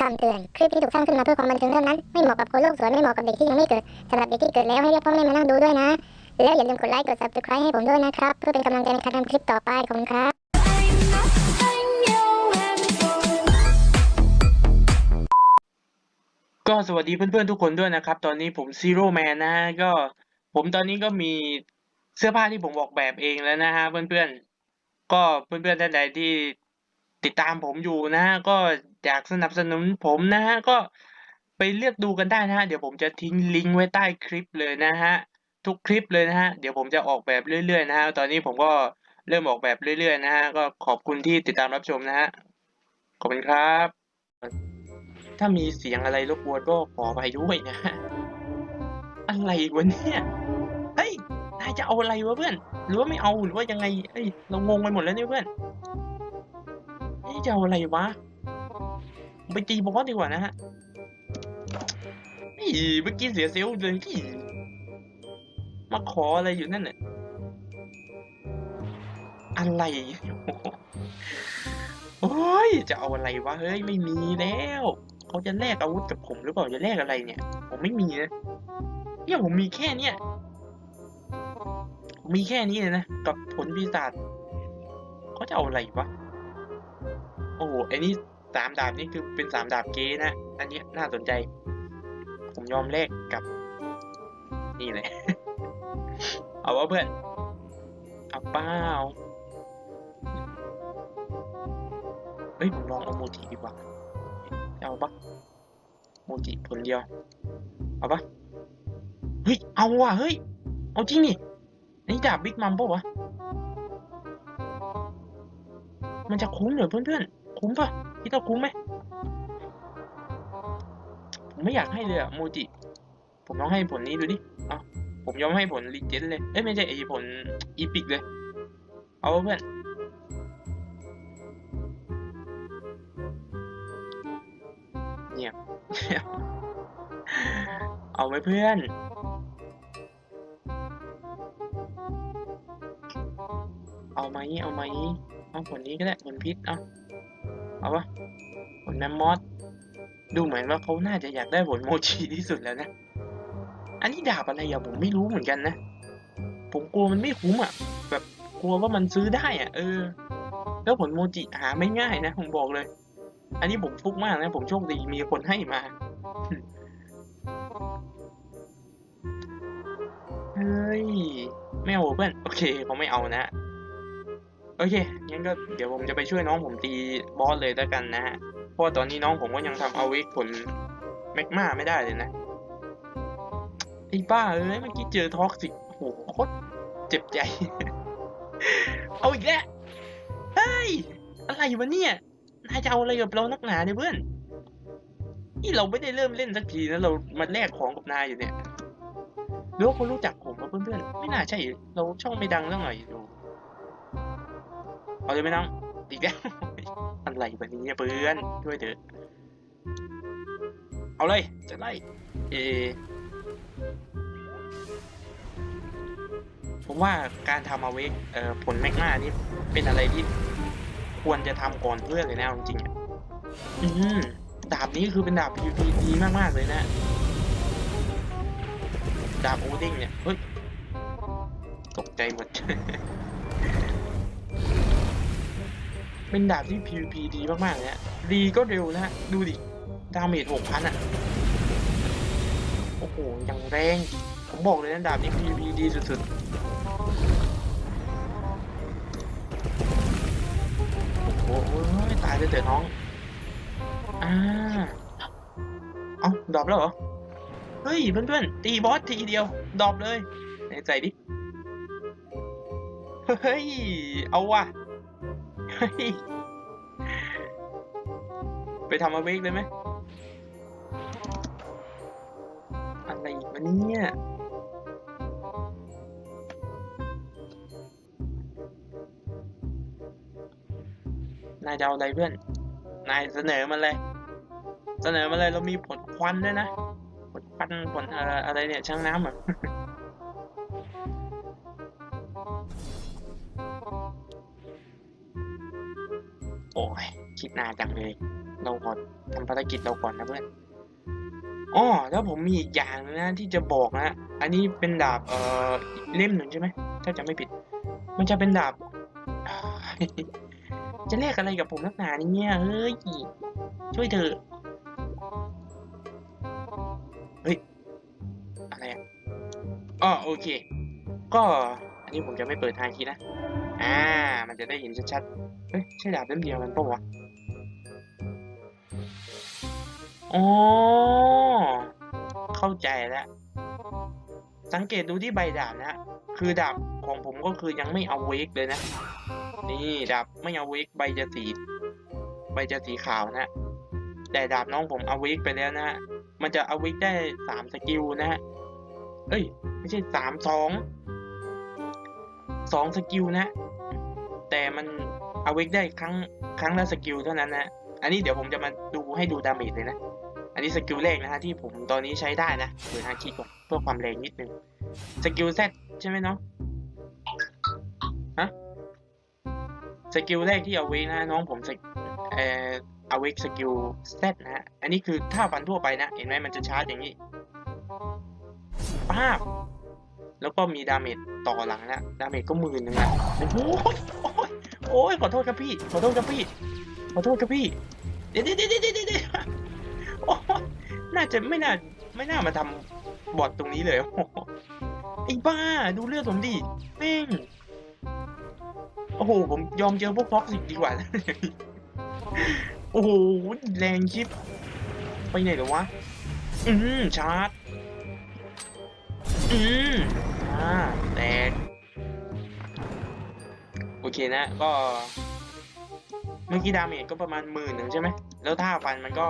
คำเตือน คลิปที่ถูกสร้างขึ้นมาเพื่อความบันเทิงเท่านั้น ไม่เหมาะกับคนโลกสวยไม่เหมาะกับเด็กที่ยังไม่เกิดสำหรับเด็กที่เกิดแล้วให้เรียกพ่อแม่มานั่งดูด้วยนะ แล้วอย่าลืมกดไลค์ กด subscribe ให้ผมด้วยนะครับ เพื่อเป็นกำลังใจในการทำคลิปต่อไป ขอบคุณครับก็สวัสดีเพื่อนๆทุกคนด้วยนะครับ ตอนนี้ผมซีโร่แมนนะฮะก็ผมตอนนี้ก็มีเสื้อผ้าที่ผมออกแบบเองแล้วนะฮะเพื่อนๆก็เพื่อนๆท่านใดที่ติดตามผมอยู่นะฮะก็ อยากสนับสนุนผมนะฮะก็ไปเลือกดูกันได้นะฮะเดี๋ยวผมจะทิ้งลิงก์ไว้ใต้คลิปเลยนะฮะทุกคลิปเลยนะฮะเดี๋ยวผมจะออกแบบเรื่อยๆนะฮะตอนนี้ผมก็เริ่มออกแบบเรื่อยๆนะฮะก็ขอบคุณที่ติดตามรับชมนะฮะขอบคุณครับ ถ้ามีเสียงอะไรรบกวนก็ขอไปด้วยนะฮะอะไรวะเนี่ยเฮ้ยนายจะเอาอะไรวะเพื่อน หรือว่าไม่เอาหรือว่ายังไงเอ้ยเรางงไปหมดแล้วเนี่ยเพื่อนนี่จะเอาอะไรวะ ไปตีบอสดีกว่านะฮะนี่เมื่อกี้เสียเซลล์เลยที่มาขออะไรอยู่นั่นน่ะอะไรโอ้ยจะเอาอะไรวะเฮ้ยไม่มีแล้วเขาจะแลกอาวุธกับผมหรือเปล่าจะแลกอะไรเนี่ย ผมไม่มีนะเนี่ยผมมีแค่เนี้ยผมมีแค่นี้เลยนะกับผลปีศาจเขาจะเอาอะไรวะโอ้โหไอ้นี่ สามดาบนี่คือเป็นสามดาบเก๊นะ อันนี้น่าสนใจ ผมยอมแลกกับ นี่เลย เอาวะเพื่อน เอาเปล่าเฮ้ยผมลองเอาโมจิดีกว่า เอาปะโมจิผลเดียว เอาปะเฮ้ย เอาว่ะ เฮ้ย เอาจริงนี่นี่ดาบบิ๊กมัมปะวะ มันจะคุ้มเหรอเพื่อนๆ คุ้มปะ คิดว่าคุ้มไหมผมไม่อยากให้เลยอะโมจิ ผมลองให้ผลนี้ดูดิเอาผมยอมให้ผลรีเจนเลย เอ้ยไม่ใช่ไอผลอีพิกเลย เอาเพื่อนเงียบเอาไว้เพื่อนเอาไหมเอาไหมเอาผลนี้ก็ได้ผลพิษ เอาเอาปะ ผลแมมมอสดูเหมือนว่าเขาน่าจะอยากได้ผลโมจิที่สุดแล้วนะ อันนี้ดาบอะไรอะผมไม่รู้เหมือนกันนะ ผมกลัวมันไม่คุ้มอะแบบกลัวว่ามันซื้อได้อะเออ แล้วผลโมจิหาไม่ง่ายนะผมบอกเลย อันนี้ผมฟุกมากนะ ผมโชคดีมีคนให้มาเฮ้ยไม่เอาเพื่อนโอเคผมไม่เอานะ โอเคงั้นก็เดี๋ยวผมจะไปช่วยน้องผมตีบอสเลยแล้วกันนะฮะ ราะว่าตอนนี้น้องผมก็ยังทำเอาวิกผลแมกมาไม่ได้เลยนะไอ้บ้าเอ้ยเมื่อกี้เจอท็อกซิกโหโคตรเจ็บใจ เอาอีกแล้วเฮ้ยอะไรวะเนี่ยนายจะเอาอะไรกับเรานักหนาเนี่ยเพื่อนนี่เราไม่ได้เริ่มเล่นสักทีนะเรามาแลกของกับนายอยู่เนี่ยหรือว่าคนรู้จักผมมาเพื่อนๆไม่น่าใช่ เราช่องไม่ดังเรื่องหน่อยดูเอาเลยไหมน้องอีกแล้ว อะไรแบบนี้เพื่อนช่วยเถอะเอาเลยจะไล่เอผมว่าการทำเอาเวกเอ่อผลแมกมานี่เป็นอะไรที่ควรจะทำก่อนเพื่อนเลยนะจริงๆอะอืมดาบนี้คือเป็นดาบ PVP ดีมากๆเลยนะ ดาบโอดิ้งเนี่ย เฮ้ย ตกใจหมด เป็นดาบที่ PVP ดีมากๆเลยฮะดีก็เร็วนะฮะ ดูดิ ดาเมจหกพันอะ โอ้โห ยังแรง ผมบอกเลยนะดาบนี้ PVP ดีสุดๆ โอ้โหตายเลยเถอะน้อง อ่า เอาดรอปแล้วเหรอ เฮ้ย เพื่อนๆ ตีบอสทีเดียวดรอปเลยไหนใส่ดิ เฮ้ย เอาว่ะ ไปทำมาเวกเลยไหมอะไรอีกวะเนี่ยนายจะเอาอะไรเพื่อน นายเสนอมาเลย เสนอมาเลยเรามีผลควันด้วยนะ ผลควันผลอะไรอะไรเนี่ยช่างน้ำอะ อ้ยคิดนานจังเลย เราขอทำภารกิจเราก่อนนะเพื่อนอ๋อแล้วผมมีอีกอย่างนะที่จะบอกนะ อันนี้เป็นดาบเอ่อเล่มหนึ่งใช่ไหมถ้าจะไม่ผิด มันจะเป็นดาบอ่าจะแลกอะไรกับผมนักหนาเนี่ยเฮ้ยช่วยเถอะเฮ้ยอะไรอะอ๋อโอเค ก็อันนี้ผมจะไม่เปิดทางคีย์นะ อ่า มันจะได้เห็นชัดๆเฮ้ยใช่ดาบเล่มเดียวกันปะวะอ๋อ เข้าใจแล้ว สังเกตดูที่ใบดาบนะคือดาบของผมก็คือยังไม่เอาเวกเลยนะ นี่ดาบไม่เอาเวกใบจะสีใบจะสีขาวนะ แต่ดาบน้องผมเอาเวกไปแล้วนะ มันจะเอาเวกได้สามสกิลนะฮะเอ้ย ไม่ใช่สามสองสองสกิลนะ แต่มันเอาเวกได้ครั้งครั้งละสกิลเท่านั้นนะ อันนี้เดี๋ยวผมจะมาดูให้ดูดาเมจเลยนะ อันนี้สกิลแรกนะฮะที่ผมตอนนี้ใช้ได้นะเปิดฮาคิก่อนเพื่อความแรงนิดนึง สกิล Z ใช่ไหมเน้องฮะ สกิลแรกที่เอาเวกนะน้องผมเอ่อเอาเวกสกิล Z นะฮะ อันนี้คือท่าฟันทั่วไปนะ เห็นไหมมันจะชาร์จอย่างนี้ป้าบแล้วก็มีดาเมจต่อหลังนะ ดาเมจก็หมื่นหนึ่งนะโอ้โห โอ้ยขอโทษครับพี่ ขอโทษครับพี่ ขอโทษครับพี่ เดี๋ยวเดี๋ยวเดี๋ยวเดี๋ยวเดี๋ยวโอ้น่าจะไม่น่าไม่น่ามาทำบอทตรงนี้เลยไอ้บ้าดูเลือดผมดิแม่งโอ้โหผมยอมเจอพวกท็อกซิกดีกว่า โอ้โหแรงชิป ไปไหนเหรอวะ อืมชาร์จ อืมอ่าแตก เคนะ ก็เมื่อกี้ดาเมจก็ประมาณหมื่นหนึ่งใช่ไหม แล้วท่าฟันมันก็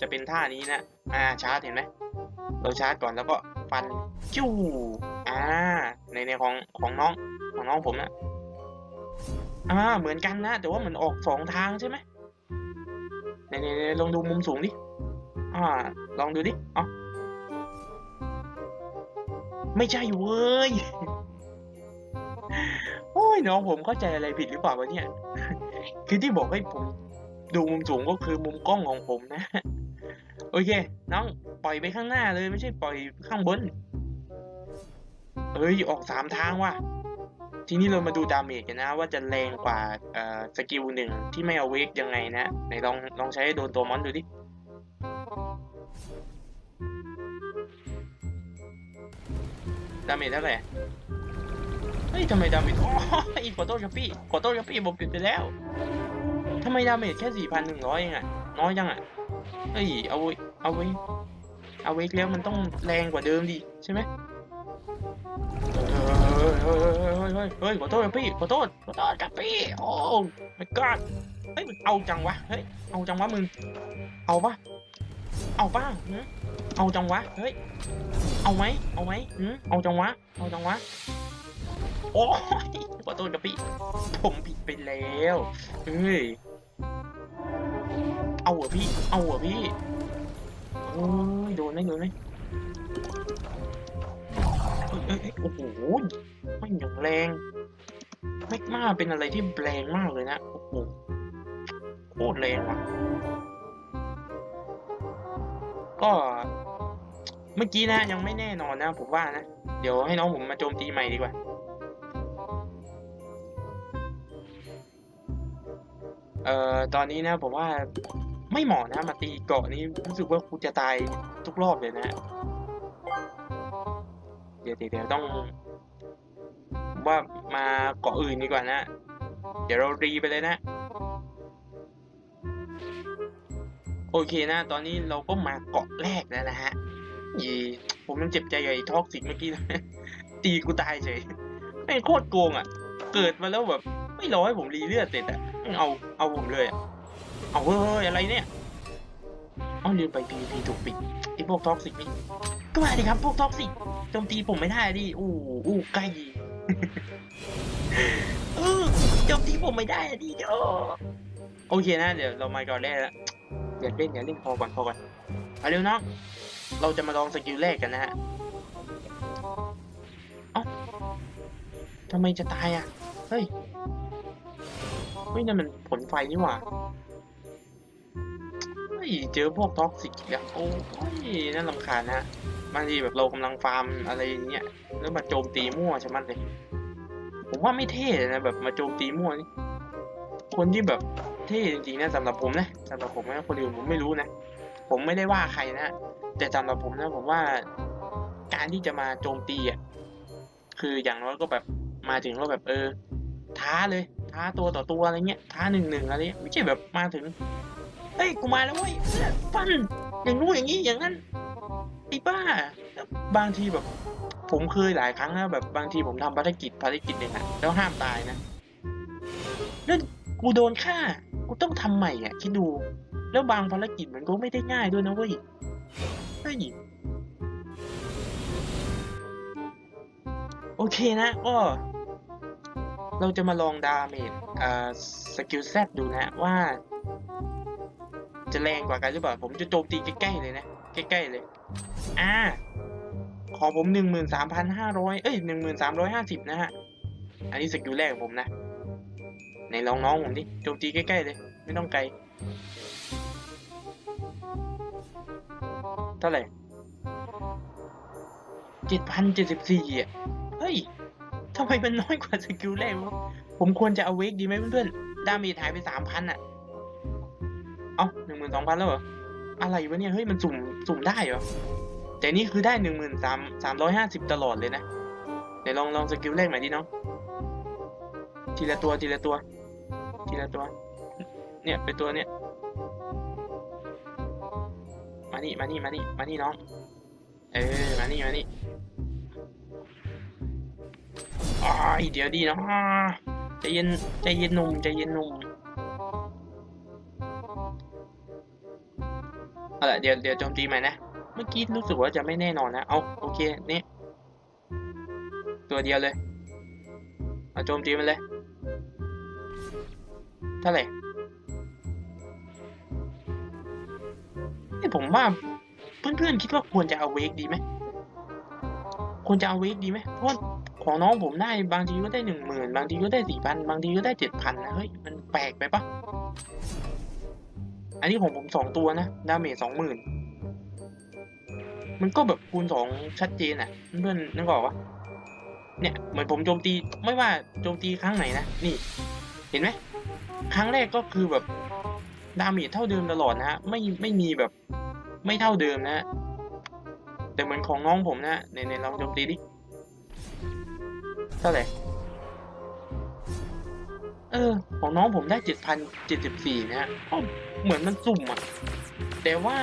จะเป็นท่านี้นะ อ่าชาร์จเห็นไหม เราชาร์จก่อนแล้วก็ฟันจู้อ่า ในในของของน้องของน้องผมนะอ่าเหมือนกันนะ แต่ว่ามันออกสองทางใช่ไหมในในในลองดูมุมสูงดิ อ่า ลองดูดิเอ๋อไม่ใช่เว้ย ยน้องผมเข้าใจอะไรผิดหรือเปล่าวะเนี่ย คือที่บอกให้ผมดูมุมสูงก็คือมุมกล้องของผมนะ โอเค น้องปล่อยไปข้างหน้าเลยไม่ใช่ปล่อยข้างบน เอ้ยออกสามทางว่ะ ทีนี้เรามาดูดาเมจกันนะ ว่าจะแรงกว่าเอ่อสกิลหนึ่งที่ไม่เอาเวกยังไงนะไหนลองลองใช้โดนตัวมอนดูดิดาเมจเท่าไหร่เฮ้ยทำไมดาเมจอ๋อขอโทษครับพี่ขอโทษครับพี่ผมผิดไปแล้วทำไมดาเมจแค่สี่พันหนึ่งร้อยเองอะน้อยจังอะเฮ้ยเอาไว้เอาไว้เอาไว้แล้วมันต้องแรงกว่าเดิมดิใช่ไหมเฮ้ยเฮ้ยเฮ้ยเฮ้ยเฮ้ยเฮ้ยขอโทษพี่ขอโทษขอโทษครับพี่โอ้ my god เฮ้ยมึงเอาจังวะเฮ้ยเอาจังวะมึงเอาปะเอาปะหือเอาจังวะเฮ้ยเอาไหมเอาไหมหือเอาจังวะเอาจังวะ โอ้ยขอโทษครับพี่ ผมผิดไปแล้ว เฮ้ย เอาเหรอพี่ เอาเหรอพี่ โอ้ย โดนไหมโดนไหมเอ้ยเอ้ยโอ้โหไม่อย่างแรงแมกมาเป็นอะไรที่แรงมากเลยนะ โอ้โห โคตรแรงว่ะ ก็เมื่อกี้นะยังไม่แน่นอนนะ ผมว่านะ เดี๋ยวให้น้องผมมาโจมตีใหม่ดีกว่า เอ่อตอนนี้นะผมว่าไม่เหมาะนะมาตีเกาะนี้รู้สึกว่ากูจะตายทุกรอบเลยนะเดี๋ยวเดี๋ยวเดี๋ยวต้อง ว่ามาเกาะอื่นดีกว่านะ เดี๋ยวเรารีไปเลยนะ โอเคนะ ตอนนี้เราก็มาเกาะแรกแล้วนะฮะยีผมยังเจ็บใจกับไอ้ท็อกซิกเมื่อกี้นะตีกูตายเฉยแม่โคตรโกงอะ เกิดมาแล้วแบบ ไม่รอให้ผมรีเลือดเสร็จอะแม่ง เอาเอาผมเลยเอาเฮ้ยอะไรเนี่ยเอาลืมไปพีพีถูกปิดไอพวกท็อกซิกนี่ก็มาดิครับพวกท็อกซิกโจมตีผมไม่ได้ดิอู้อู้ใกล้เออโจมตีผมไม่ได้อะดิโอโอเคนะเดี๋ยวเรามาก่อนแรกแล้วอย่าเล่นอย่าเล่นพอก่อนพอก่อนเอาเร็วน้องเราจะมาลองสกิลแรกกันนะฮะเอ้าทำไมจะตายอะ เฮ้ย ฮ้ยนั่นมันผลไฟนี่หว่ายเจอพวกท็อกซิกอะโอ้ยน่ารำคาญนะบางทีแบบเรากำลังฟาร์มอะไรอย่างเงี้ยแล้วมาโจมตีมั่วใช่ไหมเลยผมว่าไม่เท่เลยนะแบบมาโจมตีมั่วนี่คนที่แบบเท่จริงๆนะสำหรับผมนะสำหรับผมนะคนอื่นผมไม่รู้นะ ผมไม่ได้ว่าใครนะแต่สำหรับผมนะผมว่าการที่จะมาโจมตีอะคืออย่างน้อยก็แบบมาถึงก็แบบเออ ท้าเลย ท้าตัวต่อตัวอะไรเงี้ยท้าหนึ่งหนึ่งอะไรเงี้ยไม่ใช่แบบมาถึงเฮ้ยกูมาแล้วเว้ยฟันอย่างนู้นอย่างนี้อย่างนั้นไอ้บ้า บางทีแบบ ผมเคยหลายครั้งนะแบบบางทีผมทำภารกิจภารกิจหนึ่งอะแล้วห้ามตายนะแล้วกูโดนฆ่ากูต้องทำใหม่อะคิดดู แล้วบางภารกิจมันก็ไม่ได้ง่ายด้วยนะเว้ยเฮ้ยโอเคนะก็ เราจะมาลองดาเมจสกิลแซดูนะว่า จะแรงกว่ากันหรือเปล่า ผมจะโจมตีใกล้ๆเลยนะ ใกล้ๆเลย อ่า ขอผมหนึ่งหมื่นสามพันห้าร้อยเอ้ยหนึ่งหมื่นสามร้อยห้าสิบนะฮะ อันนี้สกิลแรกของผมนะไหนลองน้องผมดิโจมตีใกล้ๆเลย ไม่ต้องไกล เท่าไหร่เจ็ดพันเจ็ดสิบสี่อะ เฮ้ย ทำไมมันน้อยกว่าสกิลแรกวะผมควรจะเอาเวกดีไหมเพื่อนๆดาเมจหายไปสามพันอะเอ้าหนึ่งหมื่นสองพันแล้วเหรอ อะไรวะเนี่ย เฮ้ย มันสุ่มสุ่มได้เหรอ แต่นี่คือได้หนึ่งหมื่นสามสามร้อยห้าสิบตลอดเลยนะเดี๋ยวลองลองสกิลแรกใหม่ดิน้อง ทีละตัวทีละตัว ทีละตัว เนี่ยเป็นตัวเนี่ยมานี่มานี่มานี่มานี่น้อง เออ มานี่มานี่ อ้ายเดี๋ยวดีนะใจเย็นใจเย็นหนุ่มใจเย็นหนุ่มเอาละเดี๋ยวเดี๋ยวโจมตีใหม่นะ เมื่อกี้รู้สึกว่าจะไม่แน่นอนนะ เอาโอเคนี่ตัวเดียวเลย เอาโจมตีมันเลย เท่าไหร่นี่ผมว่าเพื่อนๆคิดว่าควรจะเอาเวกดีไหมควรจะเอาเวกดีไหมเพราะ ของน้องผมได้บางทีก็ได้หนึ่งหมื่นบางทีก็ได้สี่พันบางทีก็ได้เจ็ดพันนะเฮ้ยมันแปลกไปปะอันนี้ของผมสองตัวนะดาเมจสองหมื่นมันก็แบบคูณสองชัดเจนอะ เพื่อนนึกออกปะเนี่ยเหมือนผมโจมตีไม่ว่าโจมตีครั้งไหนนะนี่ เห็นไหมครั้งแรกก็คือแบบดาเมจเท่าเดิมตลอดนะฮะไม่ไม่มีแบบไม่เท่าเดิมนะ แต่เหมือนของน้องผมนะในในลองโจมตีดิ ท่าไหร่ เออ ของน้องผมได้เจ็ดพันเจ็ดสิบสี่นะฮะก็เหมือนมันสุ่มอะ แต่ว่า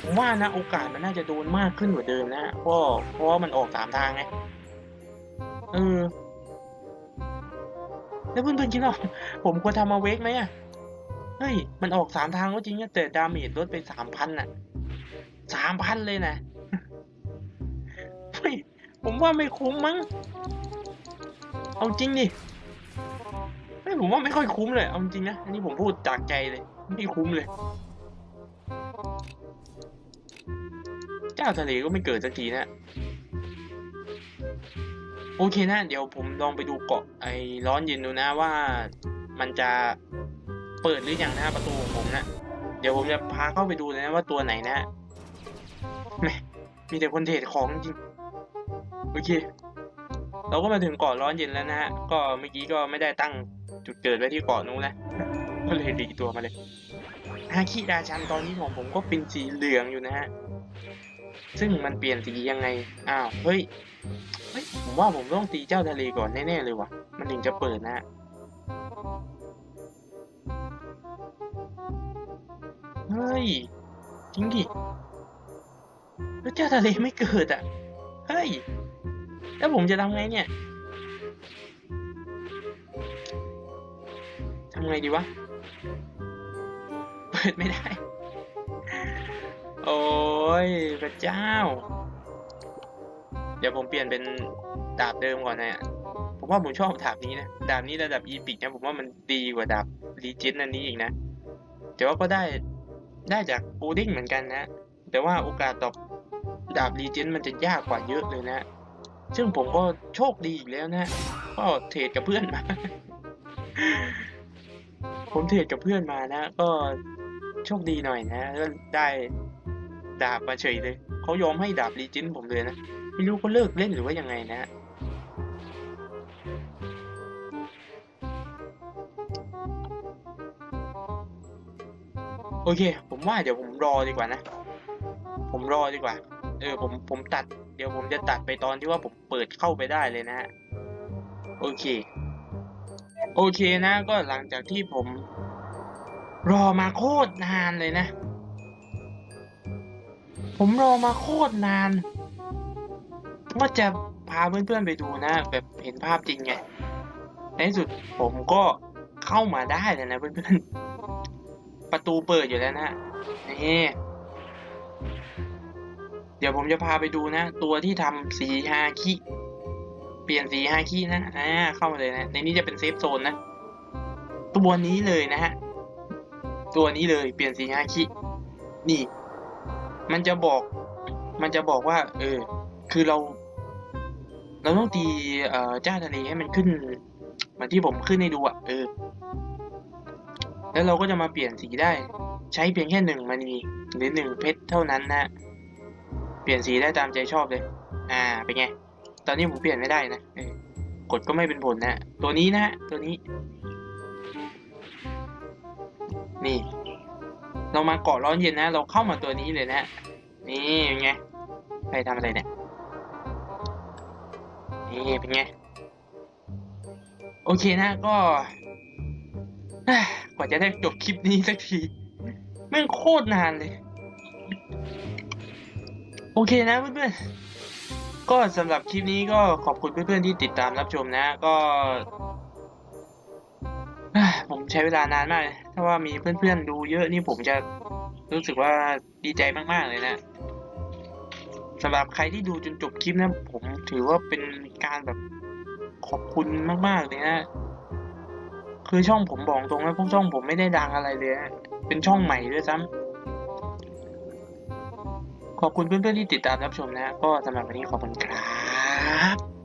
ผมว่านะ โอกาสมันน่าจะโดนมากขึ้นกว่าเดิมนะฮะเพราะเพราะว่ามันออกสามทางไง เออ แล้วเพื่อนๆคิดว่าผมควรทำมาเวกไหมอะ เฮ้ย มันออกสามทางก็จริงนะแต่ดาเมจลดไปสามพันอะสามพันเลยนะเฮ้ยผมว่าไม่คุ้มมั้ง เอาจริงดิเฮ้ยผมว่าไม่ค่อยคุ้มเลย เอาจริงนะ อันนี้ผมพูดจากใจเลย ไม่คุ้มเลย เจ้าทะเลก็ไม่เกิดสักทีนะ โอเคนะ เดี๋ยวผมลองไปดูเกาะไอ้ร้อนเย็นดูนะว่ามันจะเปิดหรือยังนะประตูของผมนะ เดี๋ยวผมจะพาเข้าไปดูเลยนะว่าตัวไหนนะแมมีแต่คนเทรดของจริง โอเค เราก็มาถึงเกาะร้อนเย็นแล้วนะฮะ ก็เมื่อกี้ก็ไม่ได้ตั้งจุดเกิดไว้ที่เกาะนู้นนะ ก็เลยหลีตัวมาเลยฮาคิราชันตอนนี้ของผมก็เป็นสีเหลืองอยู่นะฮะ ซึ่งมันเปลี่ยนสียังไง อ้าว เฮ้ย เฮ้ย ผมว่าผมต้องตีเจ้าทะเลก่อนแน่ๆเลยว่ะ มันถึงจะเปิดนะฮะเฮ้ย จริงดิแล้วเจ้าทะเลไม่เกิดอะ เฮ้ย แล้วผมจะทำไงเนี่ยทำไงดีวะ เปิดไม่ได้ โอ้ยพระเจ้า เดี๋ยวผมเปลี่ยนเป็นดาบเดิมก่อนนะผมว่าผมชอบดาบนี้นะ ดาบนี้ระดับอีพิกนะ ผมว่ามันดีกว่าดาบรีเจนอันนี้อีกนะ แต่ว่าก็ได้ได้จากปูดิ้งเหมือนกันนะ แต่ว่าโอกาสตอบดาบรีเจนมันจะยากกว่าเยอะเลยนะ ซึ่งผมก็โชคดีอีกแล้วนะก็เทรดกับเพื่อนมา ผมเทรดกับเพื่อนมานะ ก็โชคดีหน่อยนะก็ได้ดาบมาเฉยเลยเขายอมให้ดาบรีจินผมเลยนะ ไม่รู้เขาเลิกเล่นหรือว่ายังไงนะโอเค ผมว่าเดี๋ยวผมรอดีกว่านะ ผมรอดีกว่า เออผมผมตัด เดี๋ยวผมจะตัดไปตอนที่ว่าผมเปิดเข้าไปได้เลยนะฮะโอเค โอเคนะ ก็หลังจากที่ผม รอมาโคตรนานเลยนะ ผมรอมาโคตรนานว่าจะพาเพื่อนๆไปดูนะ แบบเห็นภาพจริงไงในที่สุดผมก็เข้ามาได้แล้วนะเพื่อนๆประตูเปิดอยู่แล้วนะนี่ เดี๋ยวผมจะพาไปดูนะ ตัวที่ทำสีฮาคิเปลี่ยนสีฮาคินะอ่าเข้ามาเลยนะ ในนี้จะเป็นเซฟโซนนะ ตัวนี้เลยนะฮะ ตัวนี้เลยเปลี่ยนสีฮาคิ นี่ มันจะบอก มันจะบอกว่า เออ คือเรา เราต้องตีเอ่อจ้าทะเลให้มันขึ้นเหมือนที่ผมขึ้นให้ดูอะเออ แล้วเราก็จะมาเปลี่ยนสีได้ ใช้เพียงแค่หนึ่งมณีหรือหนึ่งเพชรเท่านั้นนะ ปลี่ยนสีได้ตามใจชอบเลย อ่า เป็นไง ตอนนี้ผมเปลี่ยนไม่ได้นะกดก็ไม่เป็นผลนะ ตัวนี้นะ ตัวนี้ นี่ เรามาเกาะร้อนเย็นนะ เราเข้ามาตัวนี้เลยนะ นี่เป็นไงใครทำอะไรเนี่ย นี่เป็นไง โอเคนะ ก็ กว่าจะได้จบคลิปนี้สักทีแม่งโคตรนานเลย โอเคนะเพื่อนๆ ก็สำหรับคลิปนี้ก็ขอบคุณเพื่อนๆที่ติดตามรับชมนะ ก็ผมใช้เวลานานมากเลยถ้าว่ามีเพื่อนๆดูเยอะนี่ผมจะรู้สึกว่าดีใจมากๆเลยนะสำหรับใครที่ดูจนจบคลิปนะ ผมถือว่าเป็นการแบบขอบคุณมากๆเลยนะ คือช่องผมบอกตรงนะพวกช่องผมไม่ได้ดังอะไรเลยนะเป็นช่องใหม่ด้วยซ้ำ ขอบคุณเพื่อนๆที่ติดตามรับชมนะ ก็สำหรับวันนี้ขอบคุณครับ